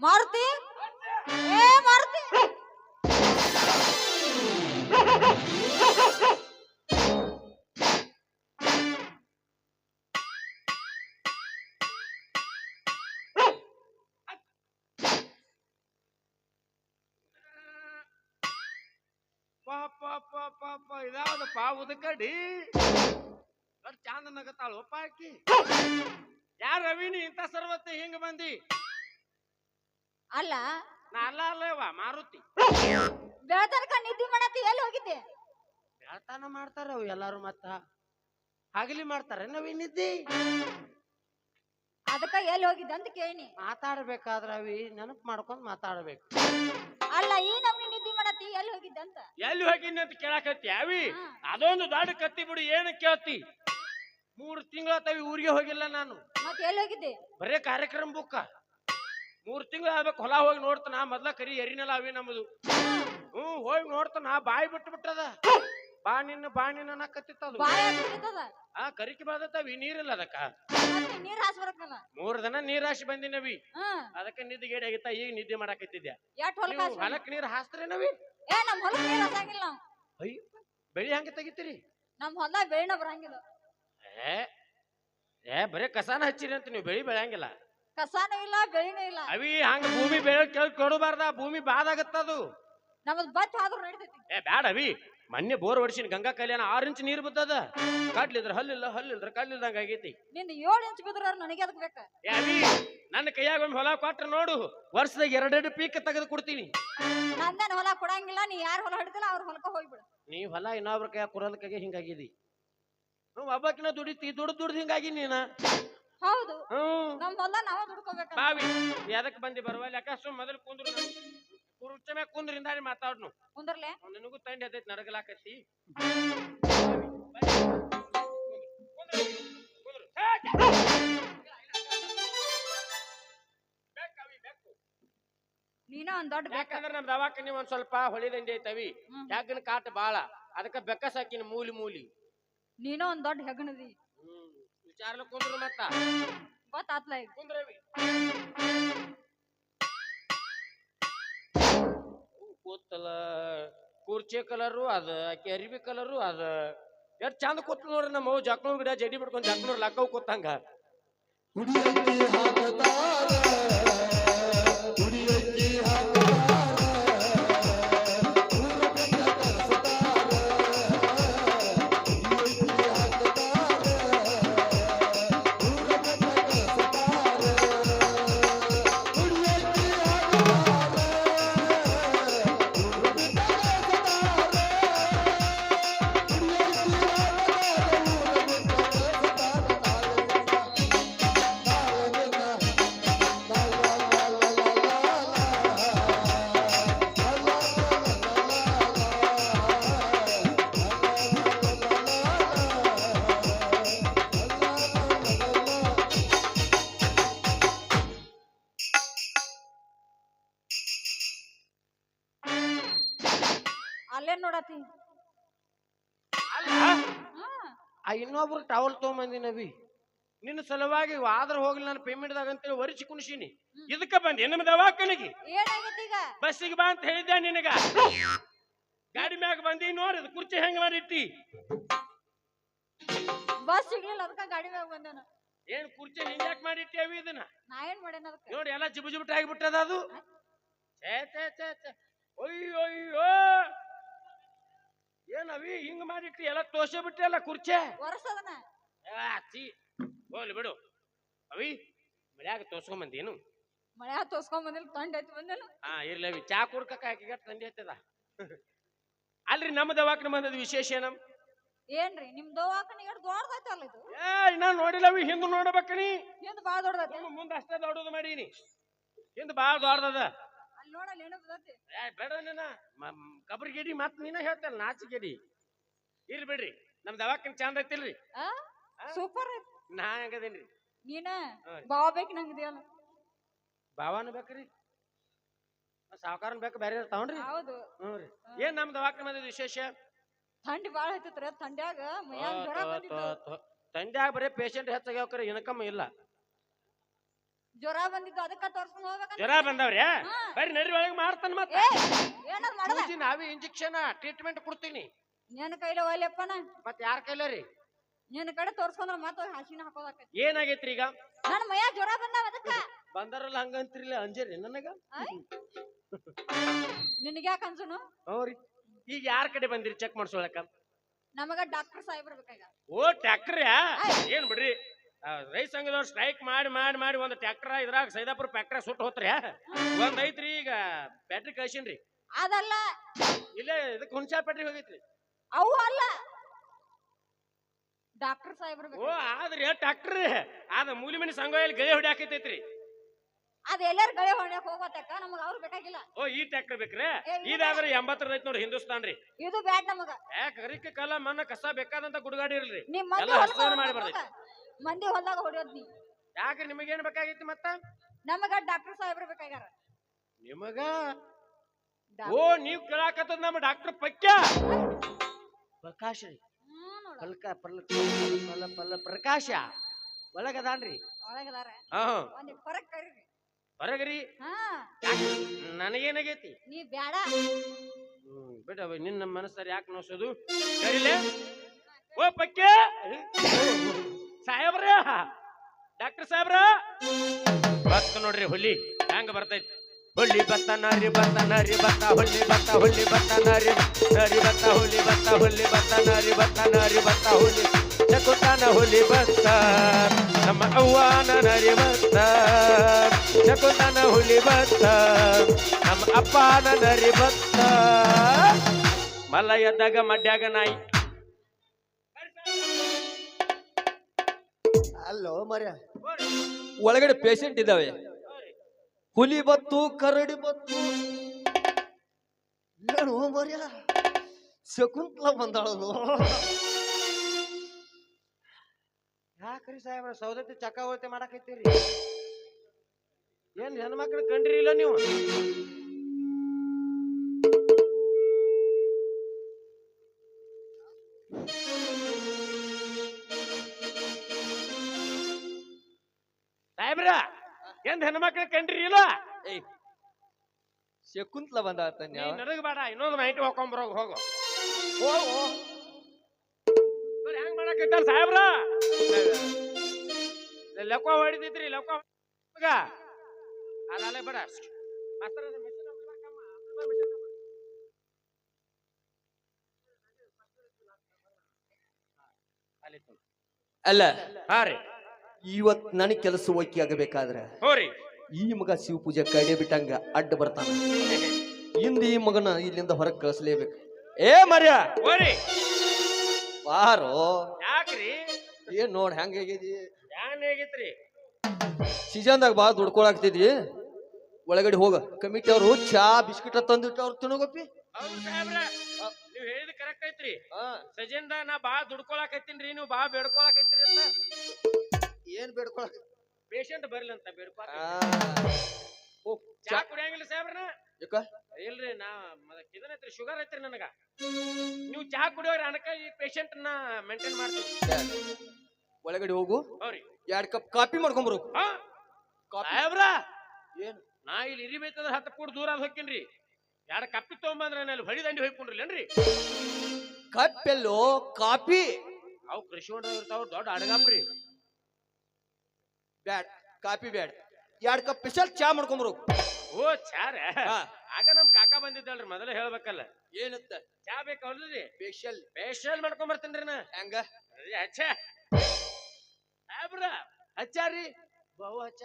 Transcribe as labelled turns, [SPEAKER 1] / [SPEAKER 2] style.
[SPEAKER 1] ಮಾರುತಿ ಏ ಮಾರುತಿ
[SPEAKER 2] ಪಾಪ ಪಾಪ ಪಾಪ ಇದಾವದಪ್ಪ ಉದಕಡಿ ಅದ್ ಚಾಂದ ನಗತಾಳು ಒಪ್ಪ ಆಕಿ ಯಾರ ರವಿನಿ ಇಂಥ ಸರ್ವತ್ತೆ ಹಿಂಗ ಬಂದಿ
[SPEAKER 1] ಅಲ್ಲ?
[SPEAKER 2] ಅಲ್ಲವ ಮಾರುತಿ.
[SPEAKER 1] ಬೆಳತನಕ ನಿದ್ದೆ ಮಾಡತ್ತಿ ಎಲ್ಲಿ ಹೋಗಿದ್ದೆ?
[SPEAKER 2] ಬೆಳತನ ಮಾಡ್ತಾರ ಅವು ಎಲ್ಲಾರು ಮತ್ತ. ಹಗಲಿ ಮಾಡ್ತಾರ ನಾವಿನಿದ್ದಿ
[SPEAKER 1] ಅದಕ್ಕ ಎಲ್ಲಿ ಹೋಗಿದ್ದೆ ಅಂತ ಕೇಳಿನಿ.
[SPEAKER 2] ಮಾತಾಡ್ಬೇಕಾದ್ರ ಅವಿ ನೆನಪು ಮಾಡ್ಕೊಂಡ್ ಮಾತಾಡ್ಬೇಕು.
[SPEAKER 1] ಅಲ್ಲ ಈ ನಮ್ಮ ನಿದ್ದಿ ಮಾಡತ್ತಿ ಎಲ್ಲಿ ಹೋಗಿದ್ದೆ ಅಂತ.
[SPEAKER 2] ಎಲ್ಲಿ ಹೋಗಿನಿ ಅಂತ ಕೇಳಕತ್ತಿ ಅವಿ ಅದೊಂದು ದಾಡ್ ಕತ್ತಿ ಬಿಡು ಏನು ಕೇಳ್ತಿ? ಮೂರು ತಿಂಗಳಾತವಿ ಊರಿಗೆ ಹೋಗಿಲ್ಲ ನಾನು.
[SPEAKER 1] ಮತ್ತೆ ಎಲ್ಲಿ ಹೋಗಿದ್ದೆ?
[SPEAKER 2] ಬರೇ ಕಾರ್ಯಕ್ರಮ ಬುಕ್ಕ. ಮೂರ್ ತಿಂಗಳು ಆಗ್ಬೇಕು ಹೊಲ ಹೋಗಿ ನೋಡ್ತಾನ ಮೊದ್ಲ ಕರಿ ಎರಿನೆಲ್ಲ ಅವಿ ನಮ್ಮದು ಹ್ಮ್ ಹೋಗಿ ನೋಡ್ತಾನ ಬಾಯಿ ಬಿಟ್ಟು ಬಿಟ್ಟದ ಬಾ ನಿನ್ನ ಬಾ ನಿನ್ನ
[SPEAKER 1] ಬಿಡ್ತದ
[SPEAKER 2] ಆ ಕರಿಕೆ ಬಾದತ್ತವಿ ನೀರಿಲ್ಲ ಅದಕ್ಕ.
[SPEAKER 1] ನೀರ್ ಹಾಸ್ ಬರಕಲ್ಲ
[SPEAKER 2] ಮೂರ್ ದಿನ ನೀರ್ ಹಾಸಿ ಬಂದಿನವಿ
[SPEAKER 1] ಅದಕ್ಕ
[SPEAKER 2] ಅದಕ್ಕೆ ನಿದ್ದೆ ಗೇಡಿ ಆಗಿತ್ತ ಈಗ ನಿದ್ದೆ ಮಾಡಾಕತ್ತಿದ್ಯಾ.
[SPEAKER 1] ಹೊಲಕ
[SPEAKER 2] ನೀರ್ ಹಾಸ್ತ್ರೇನವಿ
[SPEAKER 1] ಏ ನಮ್ ಹೊಲಕ್ ನೀರ್ ಹಾಸಂಗಿಲ್ಲ ನಾವು
[SPEAKER 2] ಅಯ್ಯ ಬೆಳಿ ಹಂಗೆ ತೆಗಿತೀರಿ?
[SPEAKER 1] ನಮ್ ಹೊಲ ಬೆಳಿನ ಬರಂಗಿಲ್ಲ.
[SPEAKER 2] ಏ ಏ ಬರೇ ಕಸಾನ ಹಚ್ಚಿರಿ ಅಂತ ನೀವು ಬೆಳಿ ಬೆಳೆಯಂಗಿಲ್ಲ.
[SPEAKER 1] ಕಸಾನೂ ಇಲ್ಲ ಗಳಿನೂ ಇಲ್ಲ.
[SPEAKER 2] ಅವಿ ಹಂಗ ಭೂಮಿ ಬೆಳೆ ಕೇಳಿ ಕೊಡಬಾರ್ದ ಭೂಮಿ ಬಾದಾಗತ್ತದು
[SPEAKER 1] ನಮ್ದು ಬತ್ ಆದ್ರೂ ನಡಿತೈತಿ.
[SPEAKER 2] ಏ ಬ್ಯಾಡ ಅವಿ. ಮೊನ್ನೆ ಬೋರ್ ಹೊಡಿಸಿನ ಗಂಗಾ ಕಲ್ಯಾಣ ಆರು ಇಂಚ್ ನೀರ್ ಬಿದ್ದದ. ಕಡ್ಲಿದ್ರ ಹಲ್ಲಿಲ್ಲ ಹಲ್ಲಿಲ್ದ್ರ ಕಡ್ಲಿಲ್ದಂಗ ಆಗೈತಿ.
[SPEAKER 1] ನಿನ್ನ ಏಳು ಇಂಚ್ ಬಿದ್ರ ನನಗೆ ಅದಕ್ಕೆ ಬೇಕ.
[SPEAKER 2] ಏ ಅವಿ ನನ್ನ ಕೈಯಾಗ ಒಂದ್ ಹೊಲ ಕೊಟ್ರ ನೋಡು. ವರ್ಷದಾಗ ಎರಡೆರಡು ಪೀಕ್ ತೆಗೆದು ಕೊಡ್ತೀನಿ.
[SPEAKER 1] ನಂದೇನ್ ಹೊಲ ಕೊಡಂಗಿಲ್ಲ ನೀ ಯಾರ್ ಹೊಲ ಹಿಡಿದಿಲ್ಲ ಅವ್ರ ಹೊಲಕ್ಕ ಹೋಗ್ಬಿಡು.
[SPEAKER 2] ನೀ ಹೊಲ ಇನ್ನೊಬ್ರ ಕೈಯಾಗ ಕುರಲ್ ಕೈಗೆ ಹಿಂಗಾಗಿದಿ ಒಬ್ಬಕಿನ ದುಡಿತಿ ದುಡ್ದು ದುಡ್ದು ಹಿಂಗಾಗಿ ನೀನ. ಬಾವಿ ಎದಕ್ ಬಂದಿ ಬರವಲ್ಲ ಯಾಕ ಸುಮ್ ಮೊದಲು ಕುಂದ್ರು ಕುರ್ಚ ಮ್ಯಾಗ ಕುಂದ್ರಿಂದ ಮಾತಾಡ್ನು.
[SPEAKER 1] ಕುಂದ್ರಲೆ?
[SPEAKER 2] ನಿನಗೂ ತಂಡ ಹತ್ತೈತಿ ನಡಗಲಾಕತ್ತಿ
[SPEAKER 1] ನೀನ ಒಂದ್ ದೊಡ್ಡ ಬೇಕ?
[SPEAKER 2] ಯಾಕಂದ್ರ ನಮ್ ದವಾಖಾನಿ ಒಂದ್ ಸ್ವಲ್ಪ ಹೊಳಿ ದಂಡಿ ಐತವಿ. ಯಾಕನ ಕಾಟ ಬಾಳ. ಅದಕ್ಕ ಬೆಕ್ಕ ಸಾಕಿನ ಮೂಲಿ ಮೂಲಿ.
[SPEAKER 1] ನೀನ ಒಂದ್ ದೊಡ್ಡ ಹೆಗಣದಿ
[SPEAKER 2] ಹ್ಮ್. ವಿಚಾರಲ ಕುಂದ್ರು ಮತ್ತ.
[SPEAKER 1] ಗೊತ್ತಾತ್ಲ ಈಗ
[SPEAKER 2] ಕುಂದ್ರವಿ ಕೂತಲ ಕುರ್ಚಿ ಕಲರು ಅದ ಆಕಿ ಅರಿವಿ ಕಲರು ಅದ. ಎಷ್ಟು ಚಂದ ಕೂತ್ ನೋಡ್ರಿ ನಮ್ಮ ಜಕ್ನೂರ್ ಗಿಡ ಜಡಿ ಬಿಡ್ಕೊಂಡ್ ಜಕ್ನೂರ್ ಲಕ್ಕವ್ ಕೂತಂಗ.
[SPEAKER 1] ಅಲ್ಲೇನ್ ನೋಡತಿ?
[SPEAKER 2] ಆ ಇನ್ನೊಬ್ರು ಟವಲ್ ತಗೊಂಬಂದಿನವಿ ನಿನ್ನ ಸಲುವಾಗಿ ಆದ್ರ ಹೋಗ್ಲಿ ನಾನು ಪೇಮೆಂಟ್ದಾಗ ಅಂತೇಳಿ ವರಿಸಿ ಕುಣಿಸೀನಿ. ಇದಕ್ಕ ಬಂದಿ ನಮ್ಮ ದವಾಖಾನಿಗೆ?
[SPEAKER 1] ಏನಾಗೈತಿ ಈಗ?
[SPEAKER 2] ಬಸ್ಸಿಗೆ ಬಾ ಅಂತ ಹೇಳಿದ್ದೆ ನಿನಗ? ಗಾಡಿ ಮ್ಯಾಗ ಬಂದಿ ನೋಡಿ ಅದು ಕುರ್ಚಿ ಹೆಂಗ್ ಮಾಡಿಟ್ಟಿ?
[SPEAKER 1] ಬಸ್ ಸಿಗ್ಲಿಲ್ಲ ಅದಕ್ಕ ಗಾಡಿ ಮ್ಯಾಗ ಬಂದೇನ
[SPEAKER 2] ಏನ್ ಕುರ್ಚಿ ಹಿಂಗ್ಯಾಕ್ ಮಾಡಿಟ್ಟಿ ಅವಿ ಇದನ್ನ?
[SPEAKER 1] ನಾ ಏನ್ ಮಾಡೇನ ಅದಕ್ಕ?
[SPEAKER 2] ನೋಡಿ ಎಲ್ಲ ಜಿಬು ಜಿಬುಟ್ ಆಗಿಬಿಟ್ಟದ ಅದು? ಛೇ ಛೇ ಛೇ ಛೇ. ಅಯ್ಯೋ ಅಯ್ಯೋ ಏನ್ ಅವಿ ಹಿಂಗ್ ಮಾಡಿಟ್ರಿ ಎಲ್ಲ ತೋರ್ಸೇ ಬಿಟ್ರಿ ಅಲ್ಲ ಕುರ್ಚೆ? ಆ, ಛೀ ಹೋಗ್ಲಿ ಬಿಡು. ಅವಿ ಮಳ್ಯಾಗ ತೋರ್ಸ್ಕೊಂಬಂದೇನು?
[SPEAKER 1] ಮಳೆ ತೋರ್ಸ್ಕೊಂಡ್ ಬಂದಿಲ್ಲ ತಂಡ ಐತಿ ಬಂದೇನ.
[SPEAKER 2] ಹಾ ಇರ್ಲಿ ಅವಿ. ಚಾ ಕುಡ್ಕಕ್ಕ ಆಕಿಗೆ ತಂದಿ ಐತದ ಅಲ್ರಿ ನಮ್ಮ ದವಾಖಾನೆ ಬಂದದ ವಿಶೇಷ ಏನಮ್
[SPEAKER 1] ಏನ್ರಿ ನಿಮ್ ದವಾಖಾನೆ ಎಷ್ಟು ದೊಡ್ಡದೈತಿ ಅಲ್ಲ ಇದು?
[SPEAKER 2] ಏ ಇನ್ನ ನೋಡಿಲ್ಲ ಅವಿ ಹಿಂದ್ ನೋಡ್ಬೇಕನಿ
[SPEAKER 1] ಹಿಂದ್ ಬಾಳ ದೊಡ್ಡದೈತಿ.
[SPEAKER 2] ಮುಂದೆ ಅಷ್ಟೇ ದೊಡ್ಡದು ಮಾಡೀನಿ. ಹಿಂದ್ ಬಾಳ ದೊಡ್ಡದ. ಏ ಬೇಡ ನೀನ. ಕಬ್ರಿಗೇಡಿ ಮತ್ ನೀನ ಹೇಳ್ತಲ್ಲ ನಾಚಿಗೇಡಿ ಇರ್ಲಿ ಬಿಡ್ರಿ ನಮ್ ದವಾಖಾನೆ ಚಂದ ಐತಿಲ್ರಿ.
[SPEAKER 1] ಆ? ಸೂಪರ್ ಐತಿ.
[SPEAKER 2] ನಾ ಹೆಂಗದೇನ್ರಿ?
[SPEAKER 1] ನೀನ. ಬಾವ ಬೇಕು ನಂಗಿದೆಯಲ್ಲ
[SPEAKER 2] ಬಾವಾನು ಬೇಕ್ರಿ? ಸಾವುಕಾರನ್ ಬೇಕು ಬೇರೆ ತಗೊಂಡ್ರಿ
[SPEAKER 1] ಹೌದು.
[SPEAKER 2] ಹ್ಞೂ ರೀ. ಏನ್ ನಮ್ ದವಾಖಾನೆ ಬಂದಿದ್ ವಿಶೇಷ?
[SPEAKER 1] ಥಂಡಿ ಬಾಳ ಐತಿತ್ರಿ ಥಂಡ್ಯಾಗ ಮೈಯಾಗ ಜ್ವರ ಬಂದಿತ್ತು.
[SPEAKER 2] ತಂದ್ಯಾಗ ಬರೀ ಪೇಷಂಟ್ ಹೆಚ್ಚಾಗ್ಯಾವ ಕರೆ ಇನ್ಕಮ್ ಇಲ್ಲ.
[SPEAKER 1] ಜ್ವರ ಬಂದಿದ್ದು ಅದಕ್ಕ ತೋರ್ಸ್ಕೊಂಡು ಹೋಗ್ಬೇಕಂತ
[SPEAKER 2] ಜ್ವರ ಬಂದವ್ರಿ. ಬರ್ರಿ ನಡ್ರಿ ಒಳಗೆ ಮಾಡ್ತಾನ ಮತ್ತೆ.
[SPEAKER 1] ಏನಾರ ಮಾಡದ?
[SPEAKER 2] ಸೂಜಿ ನಾವೇ ಇಂಜೆಕ್ಷನ್ ಟ್ರೀಟ್ಮೆಂಟ್ ಕೊಡ್ತೀನಿ.
[SPEAKER 1] ನಿನ್ನ ಕೈಲ ಒಲೆಪ್ಪನ
[SPEAKER 2] ಮತ್ ಯಾರ ಕೈಲ ರೀ?
[SPEAKER 1] ನಿನ್ನ ಕಡೆ ತೋರ್ಸ್ಕೊಂಡ್ರ ಮತ್ತ ಹಸಿನ ಹಾಕೋದಾಕೈತಿ
[SPEAKER 2] ಏನಾಗೈತ್ರಿ ಈಗ?
[SPEAKER 1] ನನ್ನ ಮೈಯ ಜ್ವರ ಬಂದಾವ ಅದಕ್ಕ.
[SPEAKER 2] ಬಂದಾರಲ್ಲ ಹಂಗಂತಿರ್ಲಿ ಅಂಜರಿ ನನಗ?
[SPEAKER 1] ನಿನಗೆ ಯಾಕ ಅನ್ಸುನು
[SPEAKER 2] ಹ್ಞೂ ಈಗ ಯಾರ ಕಡೆ ಬಂದಿರಿ ಚೆಕ್ ಮಾಡ್ಸೋಳಕ
[SPEAKER 1] ನಮಗ ಡಾಕ್ಟರ್ ಸಾಹೇಬ್ರ ಬರ್ಬೇಕಾಗ
[SPEAKER 2] ಓ ಟ್ಯಾಕ್ಟ್ರಿ ಏನ್ ಬಿಡ್ರಿ? ರೈತ ಸಂಘದವ್ರು ಸ್ಟ್ರೈಕ್ ಮಾಡಿ ಮಾಡಿ ಮಾಡಿ ಒಂದು ಟ್ರ್ಯಾಕ್ಟರ್ ಇದ್ರಾಗ ಸೈದಾಪುರ ಫ್ಯಾಕ್ಟ್ರಿ ಸುಟ್ಟು ಹೋತ್ರಿ. ಒಂದ್ ಐತ್ರಿ ಈಗ ಬ್ಯಾಟ್ರಿ ಕಳ್ಸಿನ್ರಿ.
[SPEAKER 1] ಅದಲ್ಲ.
[SPEAKER 2] ಇಲ್ಲೇ ಇದಕ್ಕೆ ಹುಣಸಾ ಬ್ಯಾಟ್ರಿ ಹೋಗೈತ್ರಿ.
[SPEAKER 1] ಅವು ಅಲ್ಲ. ಡಾಕ್ಟರ್ ಸಾಹೇಬ್ರ
[SPEAKER 2] ಓ ಆದ್ರಿ ಟ್ರ್ಯಾಕ್ಟರ್ ಅದ ಮೂಲಿ ಮನಿ ಸಂಘ ಇಲ್ಲಿ ಗಳೆ ಹೊಡ್ಯಾಕೈತೈತ್ರಿ
[SPEAKER 1] ಅದ ಎಲ್ಲರೂ ಗಳೆ ಹೊಡ್ಯಾಕ ಹೋಗೋತಕ್ಕ ನಮಗ ಅವ್ರು ಬೇಕಾಗಿಲ್ಲ.
[SPEAKER 2] ಓ ಈ ಟ್ರ್ಯಾಕ್ಟರ್ ಬೇಕ್ರಿ. ಇದಾದ್ರೆ ಎಂಬತ್ತರ ಐತ್ ನೋಡ್ರಿ ಹಿಂದೂಸ್ತಾನ್ ರೀ.
[SPEAKER 1] ಇದು ಬ್ಯಾಡ್ ನಮಗ.
[SPEAKER 2] ಯಾಕೆ ಕರಿಕೆ ಕಲ್ಲ ಮಣ್ಣ ಕಸ ಬೇಕಾದಂತ ಗುಡುಗಾಡಿ ಇರ್ಲಿ ನಿಮ್ಮ ಮಾಡಿ
[SPEAKER 1] ಹೋಗ. ಮಂದಿ ಹೊಲದಾಗ ಹೊಡಿಯೋದ್ ನೀ.
[SPEAKER 2] ಯಾಕ್ರಿ ನಿಮಗೇನ್ ಬೇಕಾಗೈತಿ ಮತ್ತ?
[SPEAKER 1] ನಮಗ ಡಾಕ್ಟರ್ ಸಾಹೇಬ್ರ ಬೇಕಾಗ್ಯಾರ.
[SPEAKER 2] ನಿಮಗ? ಓ ನೀವ್ ಕೇಳಾಕತ್ತದ ನಮ್ಮ ಡಾಕ್ಟರ್ ಪಕ್ಯ ಪ್ರಕಾಶ್ ರೀ. ಪಲ್ಕ ಪಲ್ಲ ಪಲ್ಲ ಪಲ್ಲ ಪ್ರಕಾಶ. ಒಳಗದಾನ್ರಿ.
[SPEAKER 1] ಒಳಗದಾರ.
[SPEAKER 2] ಹಾ.
[SPEAKER 1] ಒಂದ್ ಹೊರಗ್ ಕರೀರಿ.
[SPEAKER 2] ಹೊರಗ್ರಿ.
[SPEAKER 1] ಹಾ.
[SPEAKER 2] ಯಾಕ್ ನನಗೇನಾಗೈತಿ?
[SPEAKER 1] ನೀ ಬ್ಯಾಡ.
[SPEAKER 2] ಹ್ಮ್ ಬಿಡ ನಿನ್ನ ಮನಸ್ಸಾರ ಯಾಕೆ ನೋಸೋದು? ಕರಿಲೆ ಓ ಪಕ್ಯ ಸಾಹೇಬ್ರ, ಡಾಕ್ಟರ್ ಸಾಹೇಬ್ರ? ಬತ್ತ ನೋಡ್ರಿ, ಹುಲಿ. ಹೆಂಗ ಬರ್ತೈತಿ? ಹುಲಿ ಬತ್ತ, ನರಿ ಬತ್ತ ನರಿ ಬತ್ತ, ಹುಲಿ ಬತ್ತ ಹುಲಿ ಬತ್ತ, ನರಿ. ನರಿ ಬತ್ತ, ಹುಲಿ ಬತ್ತ ಹುಲಿ ಬತ್ತ, ನರಿ ಬತ್ತ ನರಿ ಬತ್ತ, ಹುಲಿ. ಚಕುತಾನ ಹುಲಿ ಬತ್ತ, ನಮ್ಮ ಅವ್ವಾನ ನರಿ ಬತ್ತ. ಚಕುತಾನ ಹುಲಿ ಬತ್ತ, ನಮ್ಮ ಅಪ್ಪನ ನರಿ ಬತ್ತ. ಮಲ್ಲ ಎದ್ದಾಗ ಮಡ್ಯಾಗ ನಾಯಿ.
[SPEAKER 3] ಅಲ್ಲೋ ಮರ್ಯ
[SPEAKER 4] ಒಳಗಡೆ ಪೇಷಂಟ್ ಇದ್ದಾವೆ.
[SPEAKER 3] ಹುಲಿ ಬತ್ತು ಕರಡಿ ಬತ್ತು. ಏನು ಮರ್ಯ ಶಕುಂತಲ ಬಂದಾಳದು.
[SPEAKER 2] ಯಾಕ್ರಿ ಸಾಹೇಬ್ರ ಸೌದತ್ತಿ ಚಕ್ಕಾವತಿ ಮಾಡಕೈತೀರಿ ಏನ್ ಹೆಣ್ಮಕ್ಳು ಕಂಡ್ರಿ ಇಲ್ಲ ನೀವು? ಏನ್ ಹೆಣ್ಮಕ್ಳು ಕಂಡ್ರಿ ಇಲ್ಲ
[SPEAKER 4] ಏಯ್ ಶಕುಂತ್ಲ ಬಂದ
[SPEAKER 2] ನೀ ನಡಗ್ ಬೇಡ ಇನ್ನೊಂದು ನೈಟ್ ಹೋಗ್ಕೊಂಬರೋ ಹೋಗು.
[SPEAKER 3] ಹೋಗು.
[SPEAKER 2] ಹೆಂಗ್ ಮಾಡಕ್ ಸಾಹೇಬ್ರ? ಲೆಕ್ಕ ಹೊಡಿದಿದ್ರಿ ಲೆಕ್ಕ ಅಲ್ಲೇ ಬೇಡ. ಮಾಸ್ತರ. ಅಲ್ಲ. ಹಾ ರೀ.
[SPEAKER 4] ಇವತ್ ನನಗೆ ಕೆಲಸ ಹೋಗಿ ಆಗಬೇಕಾದ್ರೆ
[SPEAKER 2] ಹೋರಿ.
[SPEAKER 4] ಈ ಮಗ ಶಿವ ಪೂಜೆ ಕಡೆ ಬಿಟ್ಟಂಗ ಅಡ್ಡ ಬರ್ತಾನ. ಹಿಂದೆ ಈ ಮಗನ ಇಲ್ಲಿಂದ ಹೊರಗೆ ಕಳಿಸ್ಲೇಬೇಕು. ಏ ಮರ್ಯ!
[SPEAKER 2] ಹೋರಿ.
[SPEAKER 4] ಬಾರೋ.
[SPEAKER 2] ಯಾಕ್ರಿ?
[SPEAKER 4] ಏನ್ ನೋಡ್ ಹೆಂಗ ಹೇಗಿದಿ?
[SPEAKER 2] ಯಾನ್ ಹೇಗಿತ್ರಿ
[SPEAKER 4] ಸೀಸನ್ದಾಗ ಬಾ ದುಡ್ಕೊಳಾಕ್ತಿದ್ವಿ ಒಳಗಡೆ ಹೋಗ. ಕಮಿಟಿ ಅವರು ಚಾ ಬಿಸ್ಕಿಟ್ ತಂದಿಟ್ಟು ಅವ್ರು ತಿನ್ನೋಗಪ್ಪಿ.
[SPEAKER 2] ಹೌದು ಸಾಹೇಬ್ರ. ನೀವ್ ಹೇಳಿದ್ ಕರೆಕ್ಟ್ ಐತ್ರಿ. ಸಜೆಂದ ನಾ ಬಾ ದುಡ್ಕೊಳಕತ್ತೀನ್ರಿ ನೀವು ಬಾ ಬೇಡ್ಕೊಳಕತ್ತೀರಿ ಅಂತ.
[SPEAKER 3] ಏನ್ ಬೇಡ್ಕೊಳ?
[SPEAKER 2] ಪೇಷಂಟ್ ಬರ್ಲಿ ಅಂತ ಬೇಡ್ಕೊಳ
[SPEAKER 4] ಆ. ಹೋಗ್
[SPEAKER 2] ಚಾ ಕುಡಿಯಂಗಿಲ್ಲ ಸಾಹೇಬ್ರನ
[SPEAKER 4] ಯಾಕ?
[SPEAKER 2] ಇಲ್ರಿ ನಾ ಇದನ್ನ ಐತ್ರಿ ಶುಗರ್ ಐತ್ರಿ ನನಗ. ನೀವು ಚಾ ಕುಡಿಯೋರಿ ಅನಕ ಈ ಪೇಷಂಟ್ನ ಮೇಂಟೈನ್ ಮಾಡ್ತೀವಿ.
[SPEAKER 4] ಒಳಗಡೆ ಹೋಗು.
[SPEAKER 2] ಹೌರಿ
[SPEAKER 4] ಎರಡ್ ಕಪ್ ಕಾಪಿ ಮಾಡ್ಕೊಂಬರು
[SPEAKER 2] ಸಾಹೇಬ್ರ!
[SPEAKER 4] ಏನು?
[SPEAKER 2] ನಾ ಇಲ್ಲಿ ಇರಿಬೇಕಂದ್ರೆ ಹತ್ತು ಕೂಡ ದೂರ ಅದ್ ಹೋಗ್ತೀನಿ ಯಾರ ಕಪ್ಪಿ ತಗೊಂಬಂದ್ರೆ ಅಲ್ಲಿ ಹೊಡಿ ದಂಡಿ ಹೋಗ್ಕೊಂಡ್ರಿಲ್ಲೇನ್ರಿ
[SPEAKER 4] ಕಪ್ಪೆಲ್ಲೋ ಕಾಪಿ
[SPEAKER 2] ಅವು ಕೃಷಿ ಹೊಂಡ ಇರ್ತಾವ ದೊಡ್ಡ ಅಡಗಾಪ್ರಿ.
[SPEAKER 4] ಬ್ಯಾಡ್ ಕಾಪಿ ಬ್ಯಾಡ್. ಎರಡ್ ಕಪ್ ಸ್ಪೆಷಲ್ ಚಾ ಮಾಡ್ಕೊಂಬರು.
[SPEAKER 2] ಓ ಚಾರ?
[SPEAKER 4] ಹಾ.
[SPEAKER 2] ಆಗ ನಮ್ ಕಾಕ ಬಂದಿದ್ದಲ್ರಿ ಮೊದಲೇ ಹೇಳ್ಬೇಕಲ್ಲ.
[SPEAKER 4] ಏನಂತ?
[SPEAKER 2] ಚಾ ಬೇಕಲ್ರಿ
[SPEAKER 4] ಸ್ಪೆಷಲ್
[SPEAKER 2] ಸ್ಪೆಷಲ್ ಮಾಡ್ಕೊಂಡ್ ಬರ್ತೇನ್ರಿ ನಾ.
[SPEAKER 4] ಹೆಂಗ?
[SPEAKER 2] ಅಚ್ಚ ಹಚ್ಚಾರಿ ಬಹು ಹಚ್ಚ